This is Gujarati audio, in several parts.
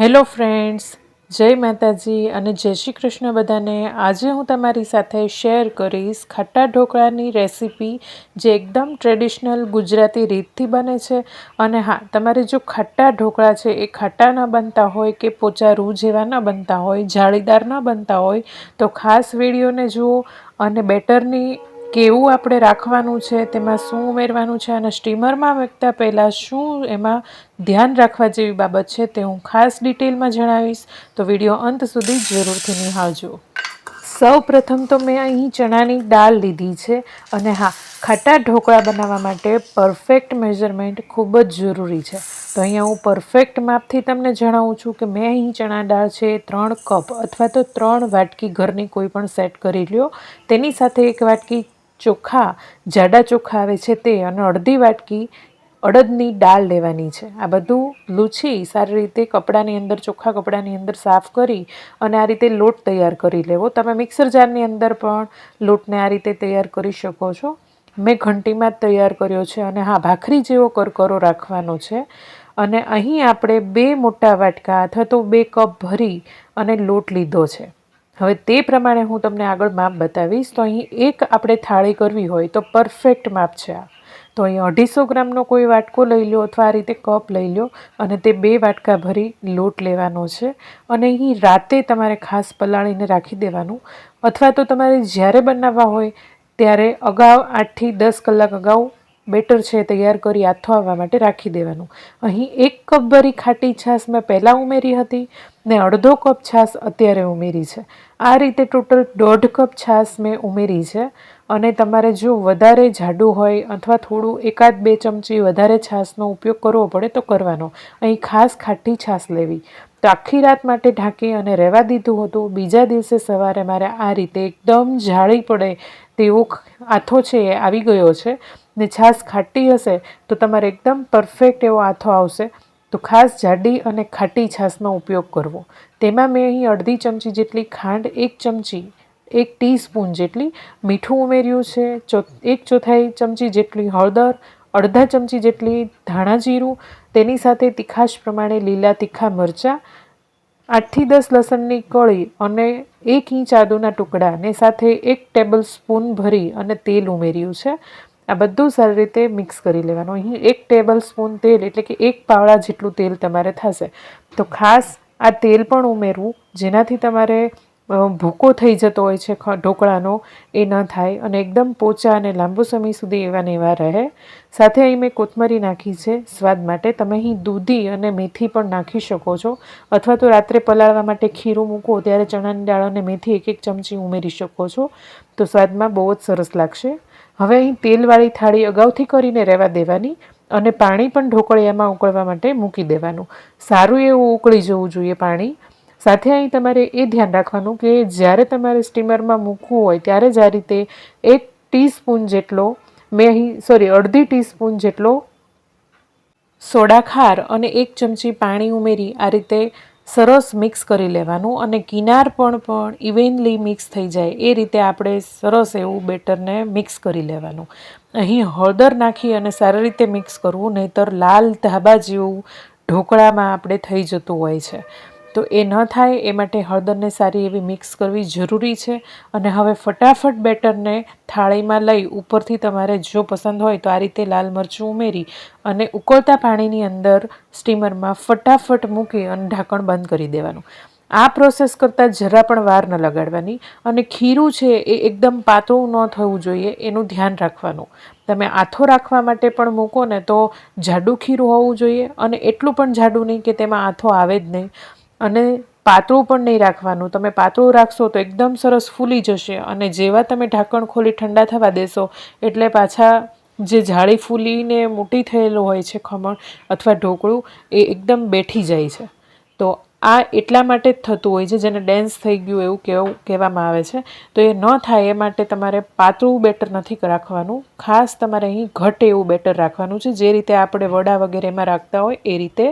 હેલો ફ્રેન્ડ્સ, જય માતાજી અને જય શ્રી કૃષ્ણ બધાને. આજે હું તમારી સાથે શેર કરીશ ખટ્ટા ઢોકળાની રેસીપી જે એકદમ ટ્રેડિશનલ ગુજરાતી રીતથી બને છે. અને હા, તમારે જો ખટ્ટા ઢોકળા છે એ ખટ્ટા ન બનતા હોય કે પોચા રૂ જેવા ન બનતા હોય, જાળીદાર ન બનતા હોય, તો ખાસ વિડીયોને જુઓ અને બેટરની કેવું આપણે રાખવાનું છે, તેમાં શું ઉમેરવાનું છે અને સ્ટીમરમાં મૂકતા પહેલાં શું એમાં ધ્યાન રાખવા જેવી બાબત છે તે હું ખાસ ડિટેલમાં જણાવીશ. તો વીડિયો અંત સુધી જરૂરથી નિહાળજો. સૌ પ્રથમ તો મેં અહીં ચણાની દાળ લીધી છે અને હા, ખાટા ઢોકળા બનાવવા માટે પરફેક્ટ મેઝરમેન્ટ ખૂબ જ જરૂરી છે. તો અહીંયા હું પરફેક્ટ માપથી તમને જણાવું છું કે મેં અહીં ચણા દાળ છે ત્રણ કપ અથવા તો ત્રણ વાટકી ઘરની કોઈ પણ સેટ કરી લ્યો. તેની સાથે એક વાટકી ચોખા, જાડા ચોખા આવે છે તે અને અડધી વાટકી અડદની દાળ લેવાની છે. આ બધું લૂછી સારી રીતે કપડાની અંદર ચોખ્ખા કપડાની અંદર સાફ કરી અને આ રીતે લોટ તૈયાર કરી લેવો. તમે મિક્સર જારની અંદર પણ લોટને આ રીતે તૈયાર કરી શકો છો. મેં ઘંટીમાં જ તૈયાર કર્યો છે અને હા, ભાખરી જેવો કરકરો રાખવાનો છે. અને અહીં આપણે બે મોટા વાટકા અથવા તો બે કપ ભરી અને લોટ લીધો છે. હવે તે પ્રમાણે હું તમને આગળ માપ બતાવીશ, તો અહીં એક આપણે થાળી કરવી હોય તો પરફેક્ટ માપ છે આ. તો અહીં અઢીસો ગ્રામનો કોઈ વાટકો લઈ લો અથવા આ રીતે કપ લઈ લો અને તે બે વાટકા ભરી લોટ લેવાનો છે. અને અહીં રાતે તમારે ખાસ પલાળીને રાખી દેવાનું. અથવા તો તમારે જ્યારે બનાવવા હોય ત્યારે અગાઉ આઠથી દસ કલાક અગાઉ બેટર છે તૈયાર કરી આથો આવવા માટે રાખી દેવાનું. અહીં એક કપ ભરી ખાટી છાશ મેં પહેલાં ઉમેરી હતી ને અડધો કપ છાશ અત્યારે ઉમેરી છે. આ રીતે ટોટલ દોઢ કપ છાશ મેં ઉમેરી છે અને તમારે જો વધારે જાડું હોય અથવા થોડું એકાદ બે ચમચી વધારે છાશનો ઉપયોગ કરવો પડે તો કરવાનો. અહીં ખાસ ખાટી છાશ લેવી. તો આખી રાત માટે ઢાંકી અને રહેવા દીધું હતું. બીજા દિવસે સવારે મારે આ રીતે એકદમ જાળી પડે તેવો આથો છે એ આવી ગયો છે. ને છાશ ખાટી હશે તો તમારે એકદમ પરફેક્ટ એવો આથો આવશે. તો ખાસ જાડી અને ખાટી છાશનો ઉપયોગ કરવો. તેમાં મેં અહીં અડધી ચમચી જેટલી ખાંડ, એક ચમચી, એક ટીસ્પૂન જેટલી મીઠું ઉમેર્યું છે, ચો, એક ચોથાઈ ચમચી જેટલી હળદર, અડધા ચમચી જેટલી ધાણા જીરું, તેની સાથે તીખાશ પ્રમાણે લીલા તીખા મરચાં, આઠથી દસ લસણની કળી અને એક ઇંચ આદુના ટુકડા ને સાથે એક ટેબલ સ્પૂન ભરી અને તેલ ઉમેર્યું છે. આ બધું સારી રીતે મિક્સ કરી લેવાનું. અહીં એક ટેબલ સ્પૂન તેલ એટલે કે એક પાવડા જેટલું તેલ તમારે થશે. તો ખાસ આ તેલ પણ ઉમેરવું, જેનાથી તમારે ભૂકો થઈ જતો હોય છે ઢોકળાનો, એ ન થાય અને એકદમ પોચા અને લાંબો સમય સુધી એવા ને એવા રહે. સાથે અહીં મેં કોથમરી નાખી છે, સ્વાદ માટે. તમે અહીં દૂધી અને મેથી પણ નાખી શકો છો. અથવા તો રાત્રે પલાળવા માટે ખીરું મૂકો, ત્યારે ચણાની દાળ અને મેથી એક એક ચમચી ઉમેરી શકો છો. તો સ્વાદમાં બહુ જ સરસ લાગશે. હવે અહીં તેલવાળી થાળી અગાઉથી કરીને રહેવા દેવાની અને પાણી પણ ઢોકળિયામાં ઉકળવા માટે મૂકી દેવાનું. સારું એવું ઉકળી જવું જોઈએ પાણી. સાથે અહીં તમારે એ ધ્યાન રાખવાનું કે જ્યારે તમારે સ્ટીમરમાં મૂકવું હોય ત્યારે જ આ રીતે એક ટીસ્પૂન જેટલો મેં અહીં સોરી અડધી ટીસ્પૂન જેટલો સોડા ખાર અને એક ચમચી પાણી ઉમેરી આ રીતે સરસ મિક્સ કરી લેવાનું અને કિનાર પણ પણ ઇવેનલી મિક્સ થઈ જાય. એ રીતે આપણે સરસ એવું બેટરને મિક્સ કરી લેવાનું. અહીં હળદર નાખી અને સારી રીતે મિક્સ કરવું, નહીતર લાલ ધાબા જેવું ઢોકળામાં આપણે થઈ જતું હોય છે. તો એ ન થાય, એ માટે હળદરને સારી એવી મિક્સ કરવી જરૂરી છે અને હવે ફટાફટ બેટરને થાળીમાં લઈ ઉપરથી તમારે જો પસંદ હોય તો આ રીતે લાલ મરચું ઉમેરી અને ઉકળતા પાણીની અંદર સ્ટીમરમાં ફટાફટ મૂકી અને ઢાંકણ બંધ કરી દેવાનું. આ પ્રોસેસ કરતાં જરા પણ વાર ન લગાડવાની અને ખીરું છે એ એકદમ પાતળું ન થવું જોઈએ, એનું ધ્યાન રાખવાનું. તમે આથો રાખવા માટે પણ મૂકો ને તો જાડું ખીરું હોવું જોઈએ અને એટલું પણ જાડું નહીં કે તેમાં આથો આવે જ નહીં. અને પાતળું પણ નહીં રાખવાનું. તમે પાતળું રાખશો તો એકદમ સરસ ફૂલી જશે અને જેવા તમે ઢાંકણ ખોલી ઠંડા થવા દેશો એટલે પાછા જે જાળી ફૂલીને મોટી થયેલું હોય છે ખમણ અથવા ઢોકળું, એ એકદમ બેઠી જાય છે. તો આ એટલા માટે જ થતું હોય છે, જેને ડેન્સ થઈ ગયું એવું કેવું, કહેવામાં આવે છે. તો એ ન થાય એ માટે તમારે પાતળું બેટર નથી રાખવાનું. ખાસ તમારે અહીં ઘટ એવું બેટર રાખવાનું છે. જે રીતે આપણે વડા વગેરેમાં રાખતા હોય એ રીતે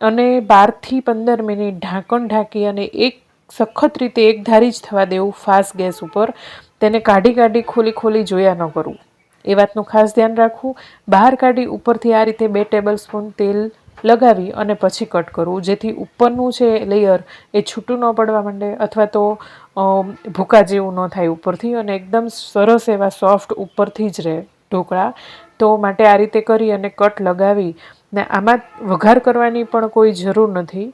અને બારથી પંદર મિનિટ ઢાંકણ ઢાંકી અને એક સખત રીતે એક ધારી જ થવા દેવું ફાસ્ટ ગેસ ઉપર. તેને કાઢી કાઢી ખોલી ખોલી જોયા ન કરવું એ વાતનું ખાસ ધ્યાન રાખવું. બહાર કાઢી ઉપરથી આ રીતે બે ટેબલ સ્પૂન તેલ લગાવી અને પછી કટ કરવું. જેથી ઉપરનું છે લેયર એ છૂટું ન પડવા માંડે અથવા તો ભૂકા જેવું ન થાય ઉપરથી અને એકદમ સરસ એવા સોફ્ટ ઉપરથી જ રહે ઢોકળા. તો માટે આ રીતે કરી અને કટ લગાવી ને આમાં વઘાર કરવાની પણ કોઈ જરૂર નથી.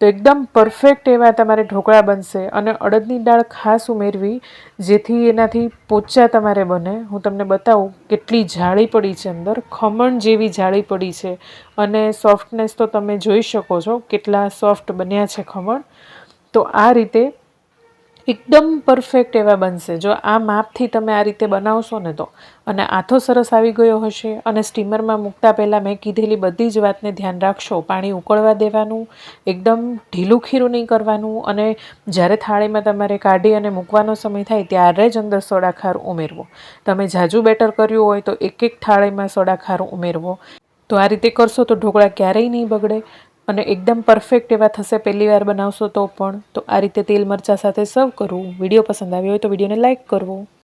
તો એકદમ પરફેક્ટ એવા તમારે ઢોકળા બનશે અને અડદની દાળ ખાસ ઉમેરવી, જેથી એનાથી પોચા તમારે બને. હું તમને બતાવું, કેટલી જાળી પડી છે અંદર. ખમણ જેવી જાળી પડી છે. અને સોફ્ટનેસ તો તમે જોઈ શકો છો, કેટલા સોફ્ટ બન્યા છે ખમણ. તો આ રીતે એકદમ પરફેક્ટ એવા બનશે. જો આ માપથી તમે આ રીતે બનાવશો ને તો. અને આથો સરસ આવી ગયો હશે. અને સ્ટીમરમાં મૂકતા પહેલાં મેં કીધેલી બધી જ વાતને ધ્યાન રાખશો. પાણી ઉકળવા દેવાનું, એકદમ ઢીલું ખીરું નહીં કરવાનું. અને જ્યારે થાળીમાં તમારે કાઢી અને મૂકવાનો સમય થાય ત્યારે જ અંદર સોડાખાર ઉમેરવો. તમે જાજુ બેટર કર્યું હોય તો એક એક થાળીમાં સોડાખાર ઉમેરવો. તો આ રીતે કરશો તો ઢોકળા ક્યારેય નહીં બગડે. અને એકદમ પરફેક્ટ એવા થશે. પહેલી વાર બનાવશો તો પણ. તો આ રીતે તેલ મરચાં સાથે સર્વ કરવું વીડિયો પસંદ આવ્યો હોય તો વિડીયોને લાઇક કરવો